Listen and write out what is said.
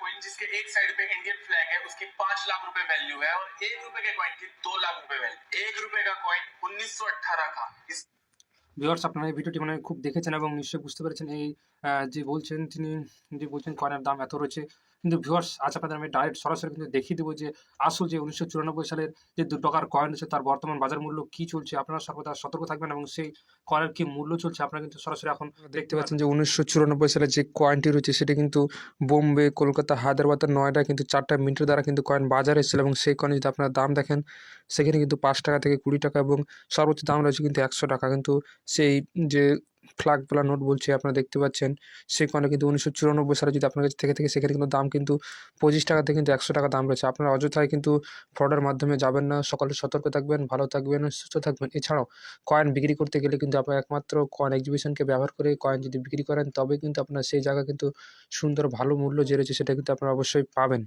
Coin जिसके एक side पे इंडियन फ्लैग है, उसकी पाँच लाख रुपए वैल्यू है और एक रुपए के कॉइन की दो लाख रुपए वैल्यू एक रुपए का कॉइन 1918 का। इस ভিউয়ার্স আপনারা এই ভিডিওটি মানে খুব দেখেছেন এবং নিশ্চয়ই বুঝতে পেরেছেন এই যে বলছেন তিনি যে বলছেন কয়েনের দাম এত রয়েছে। কিন্তু ভিউয়ার্স আজ আপনাদের আমি ডাইরেক্ট সরাসরি কিন্তু দেখিয়ে দেবো যে আসল যে উনিশশো চুরানব্বই সালের যে দু টাকার কয়েন রয়েছে তার বর্তমান বাজার মূল্য কি চলছে আপনারা সর্বদা সতর্ক থাকবেন এবং সেই কয়েনের কি মূল্য চলছে আপনারা কিন্তু সরাসরি এখন দেখতে পাচ্ছেন যে উনিশশো চুরানব্বই সালে যে কয়েনটি রয়েছে সেটি কিন্তু বোম্বে কলকাতা হায়দ্রাবাদ নয়ডা কিন্তু চারটা মিনিটের দ্বারা কিন্তু কয়েন বাজারে এসেছিল এবং সেই কয়েন যদি আপনারা দাম দেখেন সেখানে কিন্তু পাঁচ টাকা থেকে কুড়ি টাকা এবং সর্বোচ্চ দাম রয়েছে কিন্তু একশো টাকা। কিন্তু সেই যে ফ্ল্যাগওয়ালা নোট বলছি, আপনারা দেখতে পাচ্ছেন, সেই কয়েনে কিন্তু উনিশশো চুরানব্বই সালে যদি আপনার কাছে থেকে থেকে সেখানে কিন্তু দাম কিন্তু পঁচিশ টাকা থেকে কিন্তু একশো টাকা দাম রয়েছে। আপনারা অযথায় কিন্তু ফ্রডের মাধ্যমে যাবেন না। সকলে সতর্ক থাকবেন, ভালো থাকবেন, সুস্থ থাকবেন। এছাড়াও কয়েন বিক্রি করতে গেলে কিন্তু আপনার একমাত্র কয়েন এক্সিবিশনকে ব্যবহার করে কয়েন যদি বিক্রি করেন তবে কিন্তু আপনার সেই জায়গা কিন্তু সুন্দর ভালো মূল্য যে রয়েছে, সেটা কিন্তু আপনারা অবশ্যই পাবেন।